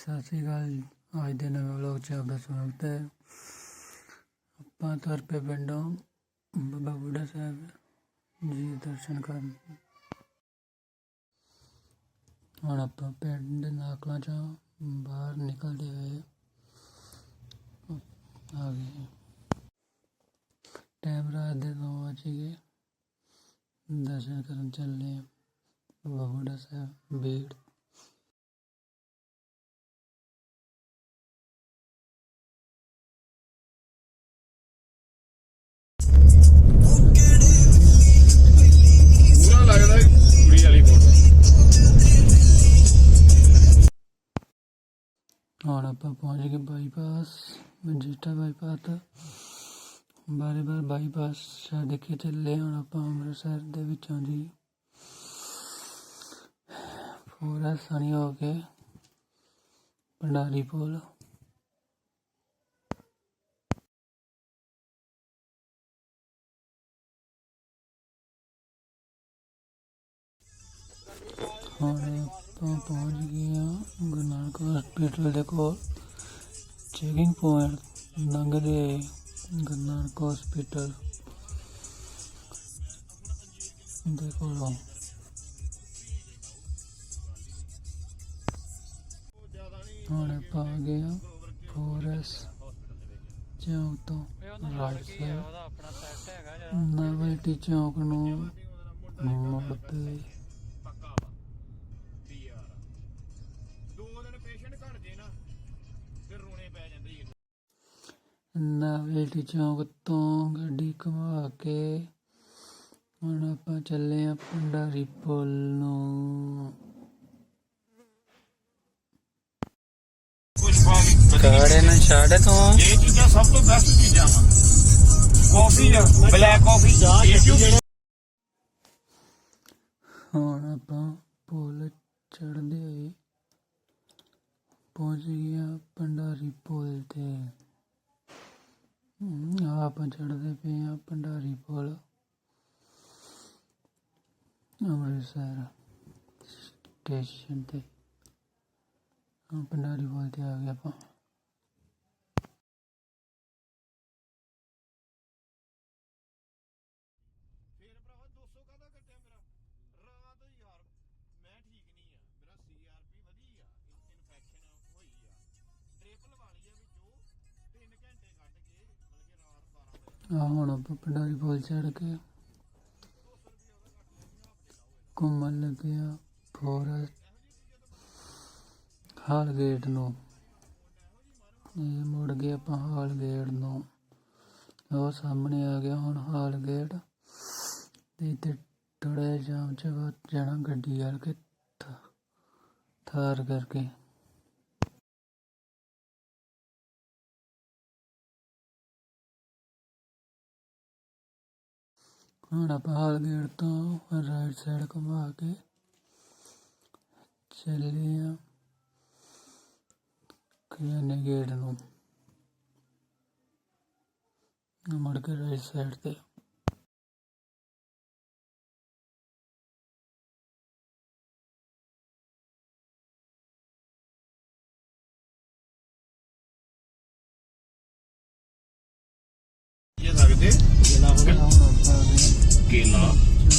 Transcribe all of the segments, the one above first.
ਸਤਿ ਸ਼੍ਰੀ ਅਕਾਲ ਜੀ। ਅੱਜ ਦੇ ਨਵੇਂ ਵਲੋਗ 'ਚ ਆਪਦਾ ਸਵਾਗਤ ਹੈ। ਆਪਾਂ ਤੁਰ ਪਏ ਪਿੰਡੋਂ ਬਾਬਾ ਬੁੱਢਾ ਸਾਹਿਬ ਜੀ ਦਰਸ਼ਨ ਕਰਨ। ਹੁਣ ਆਪਾਂ ਪਿੰਡ ਦੇ ਨਾਕਲਾਂ 'ਚੋਂ ਬਾਹਰ ਨਿਕਲਦੇ ਹੋਏ ਆ ਗਏ। ਟਾਈਮ ਰਾਤ ਦੇ ਨੌ ਵੱਜ ਗਏ। ਦਰਸ਼ਨ ਕਰਨ ਚੱਲੇ ਹਾਂ। ਬਾਬਾ ਬੁੱਢਾ ਸਾਹਿਬ, ਬੀੜ। ਹੁਣ ਆਪਾਂ ਪਹੁੰਚ ਗਏ ਬਾਈਪਾਸ ਮਜੀਠਾ ਬਾਈਪਾਸ ਤੋਂ ਬਾਰੇ ਬਾਰ ਬਾਈਪਾਸ ਛੱਡ ਕੇ ਚੱਲੇ ਹੁਣ ਆਪਾਂ ਅੰਮ੍ਰਿਤਸਰ ਦੇ ਵਿੱਚੋਂ ਜੀ ਪੂਰਾ ਸਣੀ ਹੋ ਕੇ ਭੰਡਾਰੀ ਪੁਲ ਹੁਣ ਆਪਾਂ ਪਹੁੰਚ ਗਏ ਹਾਂ ਗੁਰੂ ਨਾਨਕ ਹਸਪੀਟਲ ਦੇ ਕੋਲ। ਚੈਕਿੰਗ ਪੁਆਇੰਟ ਲੰਘਦੇ ਗੁਰੂ ਨਾਨਕ ਹਸਪੀਟਲ ਦੇ ਕੋਲੋਂ। ਹੁਣ ਆਪਾਂ ਆ ਗਏ ਹਾਂ ਫੋਰਸ ਚੌਂਕ ਤੋਂ ਰਾਈਟ ਸਾਈਡ ਨਵਲਟੀ ਚੌਂਕ ਨੂੰ ਮੁੜ ਪਏ ਨਵੇਲਟੀ ਚੌਂਕ ਤੋਂ ਗੱਡੀ ਘੁਮਾ ਕੇ। ਹੁਣ ਆਪਾਂ ਚੱਲੇ ਆ ਭੰਡਾਰੀ ਪੁੱਲ ਨੂੰ। ਕਾੜੇ ਨਾ ਛੱਡ ਤੂੰ। ਇਹ ਚੀਜ਼ਾਂ ਸਭ ਤੋਂ ਬੈਸਟ ਚੀਜ਼ਾਂ ਵਾ। ਕਾਫੀ ਆ ਬਲੈਕ ਕਾਫੀ ਹੁਣ ਆਪਾਂ ਪੁੱਲ ਚੜਦੇ ਹੋਏ ਪਹੁੰਚ ਗਏ ਆ ਭੰਡਾਰੀ ਪੁੱਲ ਤੇ। ਆਪਾਂ ਚੜਦੇ ਪਏ ਆ ਭੰਡਾਰੀ ਪੁੱਲ ਅੰਮ੍ਰਿਤਸਰ ਸਟੇਸ਼ਨ ਤੇ ਹਾਂ ਭੰਡਾਰੀ ਪੁੱਲ ਤੇ ਆ ਗਏ ਆਪਾਂ ਆ ਹੁਣ ਆਪਾਂ ਭੰਡਾਰੀ ਪੁੱਲ ਚੜ ਕੇ ਘੁੰਮਣ ਲੱਗੇ ਆ ਫੋਰੈਸਟ ਹਾਲ ਗੇਟ ਨੂੰ। ਇਹ ਮੁੜ ਗਏ ਆਪਾਂ ਹਾਲ ਗੇਟ ਨੂੰ। ਉਹ ਸਾਹਮਣੇ ਆ ਗਿਆ ਹੁਣ ਹਾਲ ਗੇਟ ਤੇ ਇੱਥੇ ਥੋੜਾ ਜਾਮ ਚ ਜਾਣਾ ਗੱਡੀ ਵਾਲ ਕੇ ਥਾਰ ਕਰਕੇ। ਹੁਣ ਆਪਾਂ ਹਾਲ ਗੇਟ ਤੋਂ ਰਾਈਟ ਸਾਈਡ ਘੁਮਾ ਕੇ ਚੱਲੇ ਆ ਖਿਆਨੇ ਗੇਟ ਨੂੰ ਮੁੜ ਕੇ ਰਾਈਟ ਸਾਈਡ ਤੇ ਇਹ ਸਕਦੇ ਹੁਣ ਆਪਾਂ ਆ ਗਏ ਕੇਲਾ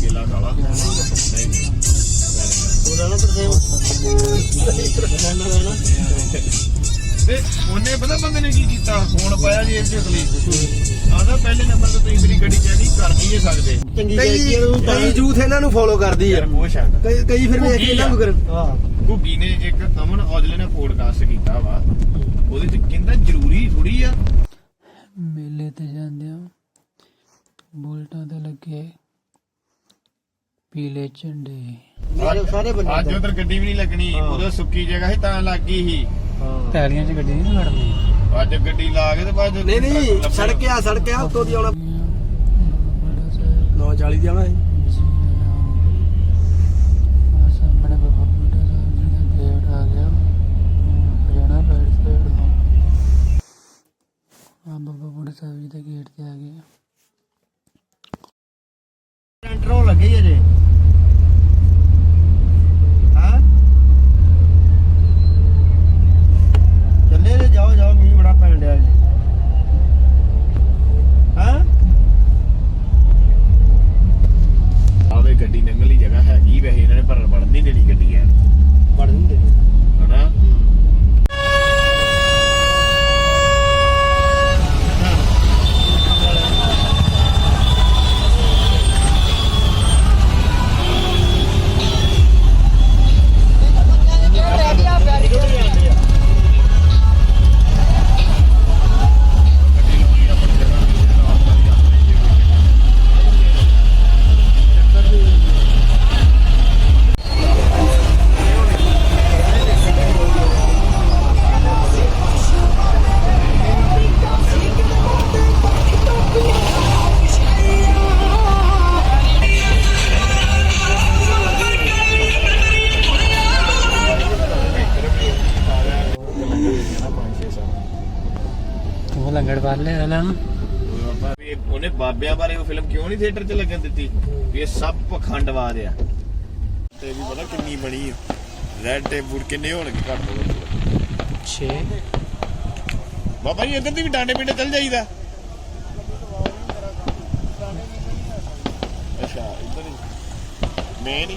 ਕੇਲਾ। ਕਾਲਾ ਨਹੀਂ ਨਹੀਂ ਤੇ ਉਹਨੇ ਪਤਾ ਬੰਦੇ ਨੇ ਕੀ ਕੀਤਾ? ਫੋਨ ਪਾਇਆ ਜੀ ਇੱਥੇ ਅਗਲੀ। ਆਦਾ ਪਹਿਲੇ ਨੰਬਰ ਤੇ ਤੁਸੀਂ ਮੇਰੀ ਗੱਡੀ ਚੈਕਿੰਗ ਕਰ ਨਹੀਂ ਜੇ ਸਕਦੇ। ਕਈ ਕਈ ਯੂਥ ਇਹਨਾਂ ਨੂੰ ਫੋਲੋ ਕਰਦੀ ਆ। ਯਾਰ ਉਹ ਸ਼ਾਇਦ ਕਈ ਕਈ ਫਿਰ ਵੇਖ ਕੇ ਇਹਨਾਂ ਨੂੰ ਕਰਨ। ਹਾਂ। ਗੁੱਗੀ ਨੇ ਇੱਕ ਅਮਨ ਔਜਲੇ ਨੇ ਪੋਡਕਾਸਟ ਕੀਤਾ ਵਾ। ਉਹਦੇ ਚ ਕਹਿੰਦਾ ਜ਼ਰੂਰੀ ਥੋੜੀ ਆ। ਮੇਲੇ ਤੇ ਜਾਂਦਿਆਂ ਬੁਲਟਾਂ ਤੇ ਲੱਗੇ ਪੀਲੇ ਝੰਡੇ। ਮੇਰੇ ਸਾਰੇ ਬੰਦੇ ਅੱਜ ਉਧਰ ਗੱਡੀ ਵੀ ਨਹੀਂ ਲੱਗਣੀ ਉਦੋਂ ਸੁੱਕੀ ਜਗ੍ਹਾ ਸੀ ਤਾਂ ਲੱਗ ਗਈ ਸੀ। ਹਾਂ। ਟੈਲੀਆਂ 'ਚ ਗੱਡੀ ਨਹੀਂ ਖੜਨੀ ਅੱਜ ਗੱਡੀ ਲਾ ਕੇ ਤੇ ਬਾਅਦ ਨਹੀਂ ਨਹੀਂ ਸੜਕ ਆ ਸੜਕ ਆ ਉੱਤੋਂ ਦੀ ਆਉਣਾ। ਬੜਾ ਸਾਹਿਬ 940 ਦੀ ਆਉਣਾ ਜੀ ਆ ਸਾਹਮਣੇ ਬਾਬਾ ਬੁੱਢਾ ਸਾਹਿਬ ਜੀ ਦਾ ਗੇਟ ਆ ਗਿਆ। ਹਰਿਆਣਾ ਰਾਈਟ ਸਾਈਡ ਤੋਂ। ਆ ਬਾਬਾ ਬੁੱਢਾ ਲੰਗੜ ਵਾਲੇ ਵਾਲਾ ਬਾਬਾ ਵੀ ਇਹ- ਉਹਨੇ ਬਾਬਿਆਂ ਬਾਰੇ ਉਹ ਫਿਲਮ ਕਿਉਂ ਨਹੀਂ ਥੀਏਟਰ 'ਚ ਲੱਗਣ ਦਿੱਤੀ? ਵੀ ਇਹ ਸਭ ਪਖੰਡਵਾਦ ਆ। ਤੇ ਵੀ ਪਤਾ ਕਿੰਨੀ ਬਣੀ ਰੈਡ ਟੇਪ ਬੁੜ ਕਿੰਨੇ ਹੋਣਗੇ ਘੱਟ ਤੋਂ ਘੱਟ। 6 ਬਾਬਾ ਜੀ ਇੱਧਰ ਦੀ ਵੀ ਡਾਂਡੇ ਪਿੰਡੇ ਚੱਲ ਜਾਈਦਾ। ਅੱਛਾ ਇੱਧਰ ਮੈਂ ਨਹੀਂ।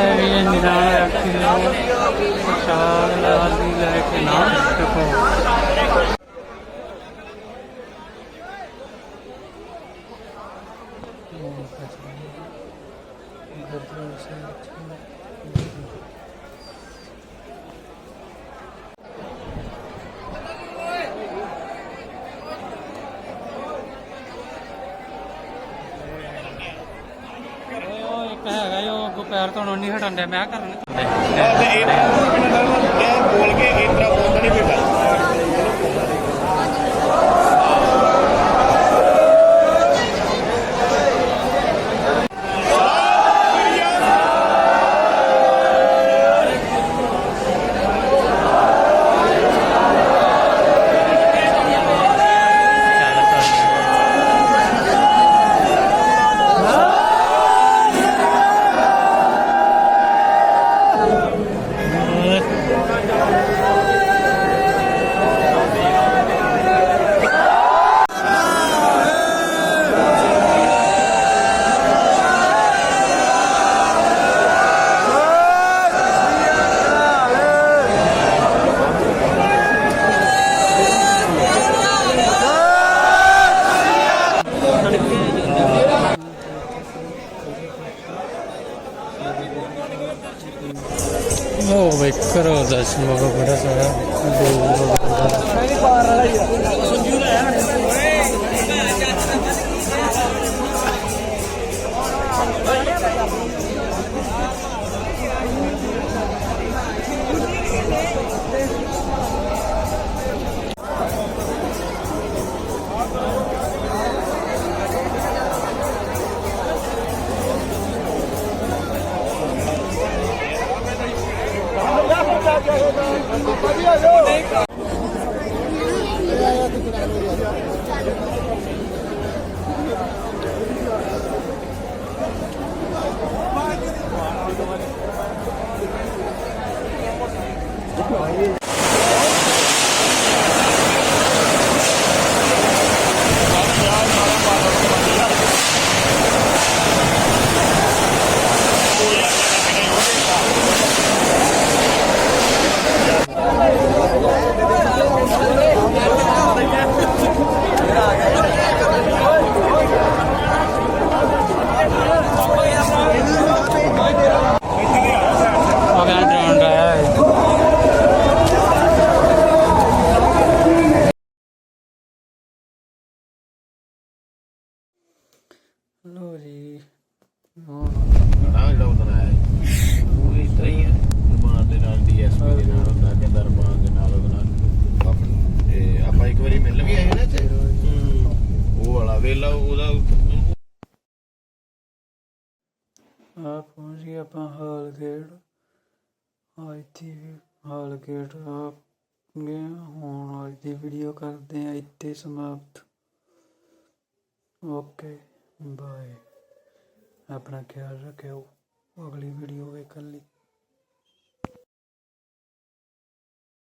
ਨੀ ਕੀ ਕਿਸੇ ਪ੍ਰਸ਼ਾਦ ਲਾਲ ਦੀ ਲੈ ਕੇ ਨਾ ਟਕੋ ਉਹ ਇੱਕ ਹੈਗਾ ਜੋ ਅੱਗੋਂ ਪੈਰ ਧੋਣੋਂ ਨਹੀਂ ਹਟਣ ਡਿਆ ਮੈਂ ਕਰਨ ਤੇ ਇਹ ਬੋਲ ਕੇ ਇਸ ਬੋਲਦਾ ਨਹੀਂ ਬੇਟਾ। ਕਰੋ ਦਰਸ਼ਨ ਮਗਰ ਬੜਾ ਆ ਪਹੁੰਚ ਗਏ ਆਪਾਂ ਹਾਲ ਗੇਟ ਅੱਜ ਦੀ ਹਾਲ ਗੇਟ ਆ ਗਏ ਹਾਂ। ਹੁਣ ਅੱਜ ਦੀ ਵੀਡੀਓ ਕਰਦੇ ਆ ਇੱਥੇ ਸਮਾਪਤ ਓਕੇ ਬਾਏ ਆਪਣਾ ਖਿਆਲ ਰੱਖਿਓ ਅਗਲੀ ਵੀਡੀਓ ਵੇਖਣ ਲਈ